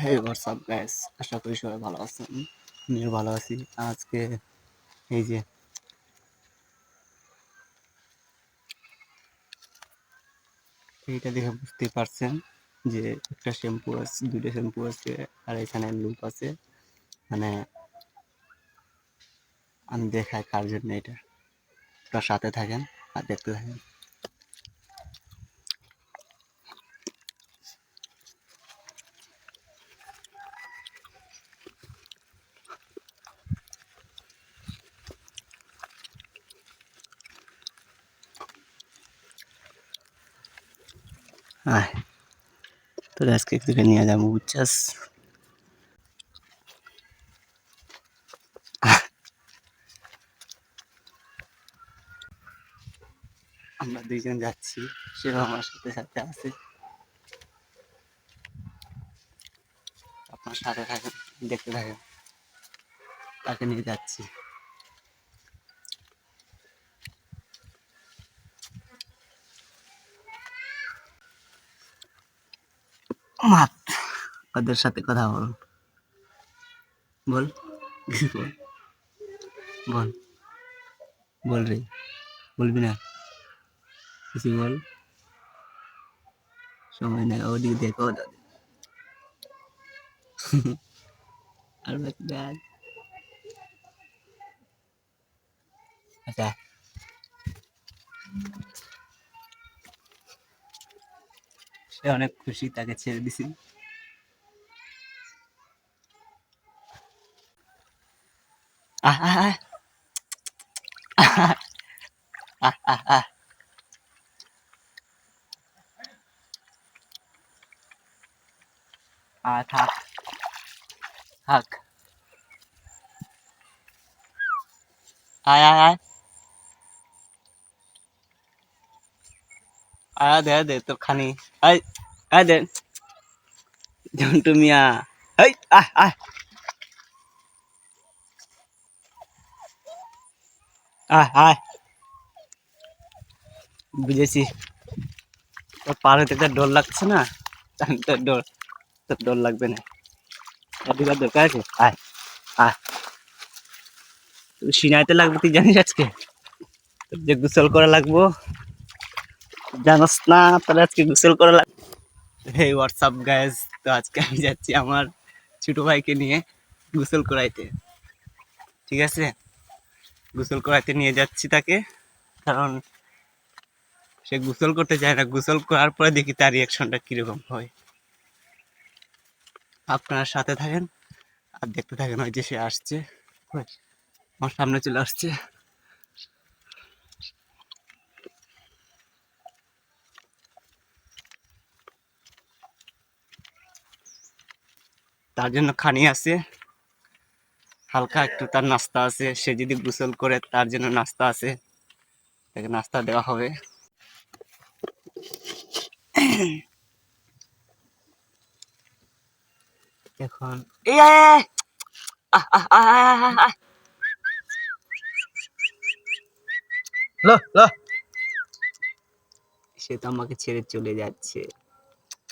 হে WhatsApp guys আশা করি সবাই ভালো আছেন। আমিও ভালো আছি। আজকে এই যে এইটা দেখে বুঝতেই পারছেন যে একটা শ্যাম্পু আছে, দুইটা শ্যাম্পু আছে আর এখানে লুপ আছে। মানে আমি দেখাই কার জন্য এটা। সাথে থাকেন আর দেখতে থাকেন। আয়, তোর আজকে থেকে নিয়ে যাব, বুঝছাস? আমরা দুইজন যাচ্ছি, সেও আমার সাথে সাথে আছে। আপনার সাথে থাকেন, দেখতে থাকেন। তাকে নিয়ে যাচ্ছি। মাত। ওদের সাথে কথা বল। বল। বল। বল। রে। বলবি না। কিছু বল। সময় নেই। ওদিকে দেখো আর ব্যাগ আচ্ছা। সে অনেক খুশি তাকে ছেড়ে দিছি আহ আহ আহ আহ আহ আহ আর থাক থাক আয় আয় আয় তোর খানি। দে। জন্টু মিয়া এই, আহ আহ। আয় বুঝেছি। তোর পার হইতে তো ডর লাগছে না? তোর ডর তোর ডর লাগবে না। অধিকার দরকার আছে? আয় আয় তুই সিনাইতে লাগবে, তুই জানিস আজকে? তোর যে গোসল করা লাগবো জানাস না, তাহলে আজকে গোসল করা লাগবে হে হোয়াটসঅ্যাপ গাইজ তো আজকে আমি যাচ্ছি আমার ছোটো ভাইকে নিয়ে গোসল করাইতে। ঠিক আছে? গোসল করাইতে নিয়ে যাচ্ছি তাকে, কারণ সে গোসল করতে চায় না। গোসল করার পরে দেখি তার রিয়াকশনটা কীরকম হয়। আপনার সাথে থাকেন, আর দেখতে থাকেন ওই যে সে আসছে। আমার সামনে চলে আসছে। তার জন্য খানি আছে হালকা একটু তার নাস্তা আছে সে যদি গোসল করে তার জন্য নাস্তা আছে তাকে নাস্তা দেওয়া হবে এখন সে তো আমাকে ছেড়ে চলে যাচ্ছে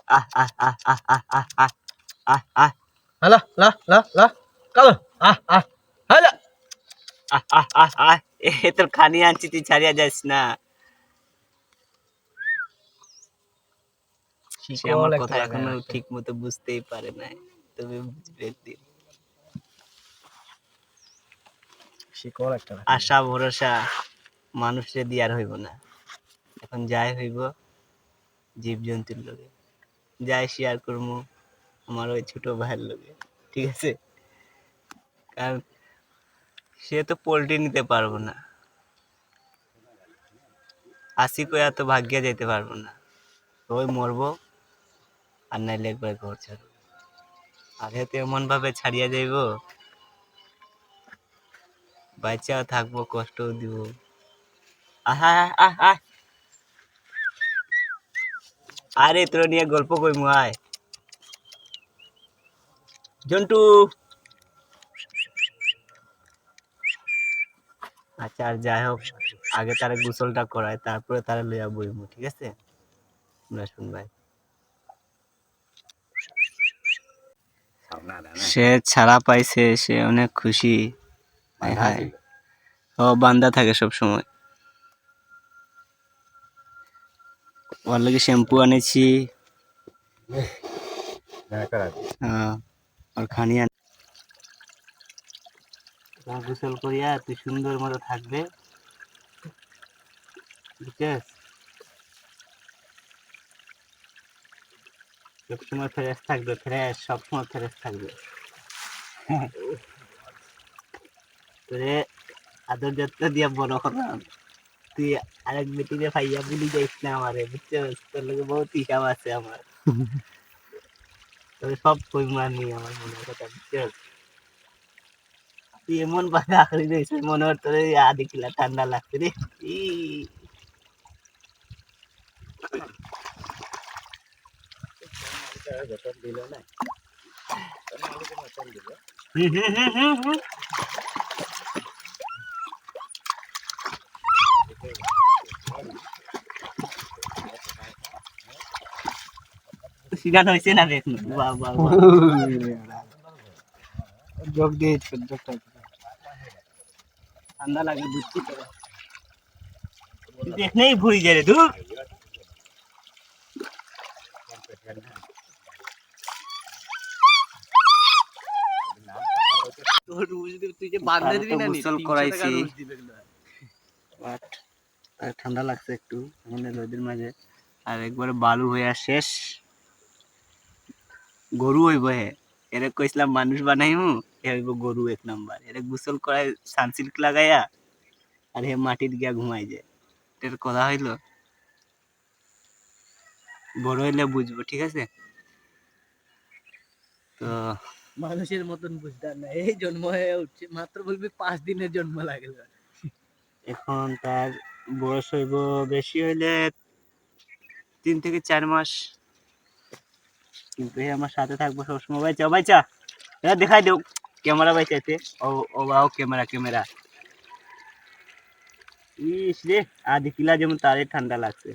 আহ আহ আহ আহ আহ আহ আহ আহ আহ হ্যালো লো লো লো কালো আহ আহ হ্যালো আহ আহ আহ আহ এ তোর খানি আনছি তুই ছাড়িয়া যাস না সে আমার কথা এখনও ঠিক মতো বুঝতেই পারে তবে বুঝবে একদিন শিকড় একটা আশা ভরসা মানুষের দিয়ে আর হইব না এখন যাই হইব জীব জন্তুর লোকে যাই শেয়ার করব আমার ওই ছোট ভাইয়ের লোকে, ঠিক আছে? কারণ সে তো পোল্ট্রি নিতে পারব না। আসি কই এত ভাগ্যে যেতে পারব না। ওই মরবো, আর নাইলে একবার ঘর ছাড়বো। আগে তো এমন ভাবে ছাড়িয়া যাইব বাচ্চাও থাকব, কষ্টও দিব। আহ। আরে, তোর নিয়ে গল্প কইমু, আয়। জন্টু। আচ্ছা আর যাই হোক আগে তারা গোসলটা করায় তারপরে তারা লইয়া বইমু ঠিক আছে? আমরা শুন ভাই সে ছাড়া পাইছে সে অনেক খুশি। হায় ও বান্দা থাকে সব সময়। ওর লাগে শ্যাম্পু আনেছি। হ্যাঁ, আর খানি আন গোসল করিয়া তুই সুন্দর মতো থাকবে। সবসময় ফ্রেশ থাকবে ফ্রেশ সবসময় ফ্রেশ থাকবে। তোরে আদর যত্ন দিয়া বড় করলাম। তুই আরেক বেটিরে ভাইয়া বলি যাইস না আমারে বুঝছিস তোর লোকে বহুত হিসাব আছে আমার। তবে সব কই মানি আমার মনের কথা বুঝছিস তুই এমন বাধা আখড়ি দিয়েছে মনে হয় তোর আদি কিলা ঠান্ডা লাগছে রে। ই। হুম, হয়েছে না বাহ বাহ দিয়ে ঠান্ডা লাগে বুঝছি তো। তুই দেখলেই ভুল যায় রে ধুর তোর রুজ দিবি তুই যে বান্ধে দিবি না নি, গোসল 300 টাকা করাইছি। রুজ দিবে না। বাট আর ঠান্ডা লাগছে একটু আমাদের রোদের মাঝে। আর একবারে বালু হইয়া শেষ। গরু হইব হে। এরে কইছিলাম মানুষ বানাইমু এ হইব গরু এক নাম্বার এরে গোসল করাই সানসিল্ক লাগাইয়া আর হে মাটির গিয়া ঘুমাই যায়। এর কথা হইল বড় হইলে বুঝব ঠিক আছে? তো মানুষের মতন বুঝতে না। এই জন্ম হয়ে উঠছে মাত্র বলবি পাঁচ দিনের জন্ম লাগে এখন তার বয়স হইব বেশি হইলে তিন থেকে চার মাস। কিন্তু এ আমার সাথে থাকব সবসময়। বাইচা বাইচা এ দেখাই দেও। ক্যামেরা বাইচাইতে ও ও বাও ক্যামেরা ক্যামেরা। ইস রে আধি কিলা যেমন তারে ঠান্ডা লাগছে।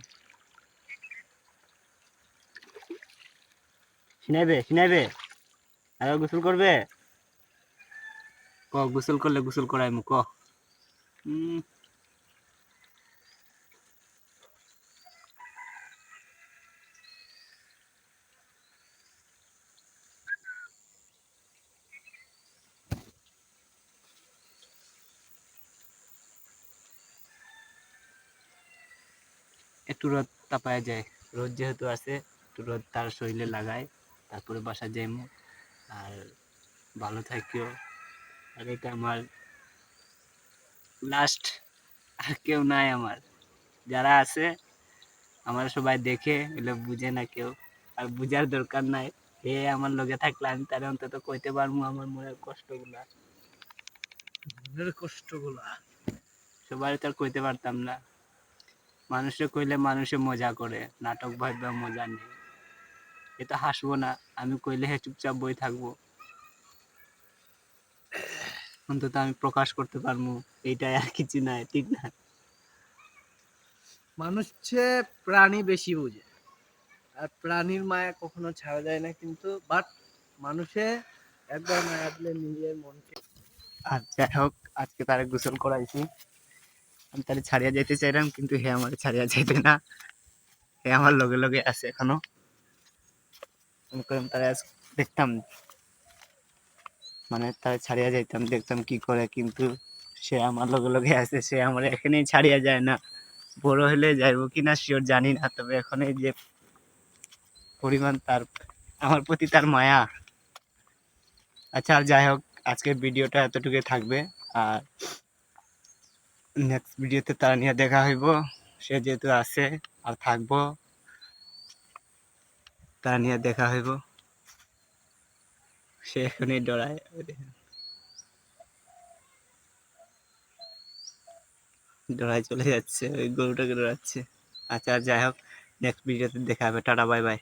সিনাইবে সিনাইবে। আর গোসল করবে? ক, গোসল করলে গোসল করাই মু ক। হুম একটু রোদ তাপায় যায়। রোদ যেহেতু আছে একটু রোদ তার শরীরে লাগায় তারপরে বাসা যাইমু আর ভালো থাকিও। আর এটা আমার লাস্ট আর কেউ নাই আমার। যারা আছে আমার সবাই দেখে এগুলো বুঝে না কেউ। আর বুঝার দরকার নাই। হে আমার লগে থাকলে আমি তার অন্তত কইতে পারব আমার মনের কষ্টগুলা। মনের কষ্টগুলা? সবাই তো আর কইতে পারতাম না। মানুষে কইলে মানুষে মজা করে নাটক ভাববে মজা নেই। এ তো হাসবো না আমি কইলে হে চুপচাপ বই থাকব। অন্তত আমি প্রকাশ করতে পারব এইটাই আর কিছু নাই ঠিক না? মানুষ প্রাণী বেশি বুঝে। আর প্রাণীর মায়া কখনো ছাড়া যায় না কিন্তু বাট মানুষে একবার মায়া দিলে নিজের মনকে আর যাই হোক আজকে তারে গোসল করাইছি। আমি তাহলে ছাড়িয়া যেতে চাইলাম, কিন্তু হে আমার ছাড়িয়া যাইতে না। হে আমার লগে লগে আছে এখনও। আমি আজ দেখতাম মানে তারে ছাড়িয়া যাইতাম, দেখতাম কি করে, কিন্তু সে আমার লগে লগে আছে, সে আমার এখানেই ছাড়িয়া যায় না। বড় হলে যাইবো কিনা শিওর জানি না, তবে এখন এই যে পরিমাণ তার, আমার প্রতি তার মায়া। আচ্ছা আর যাই হোক, আজকের ভিডিওটা এতটুকুই থাকবে, আর নেক্সট ভিডিওতে তারা নিয়ে দেখা হইব। সে যেহেতু আছে আর থাকব, তারা নিয়ে দেখা হইব। সে এখনই ডরায়। ডরায় চলে যাচ্ছে, ওই গরুটাকে ডরাচ্ছে। আচ্ছা যাই হোক নেক্সট ভিডিওতে দেখা হবে। Tata, bye bye.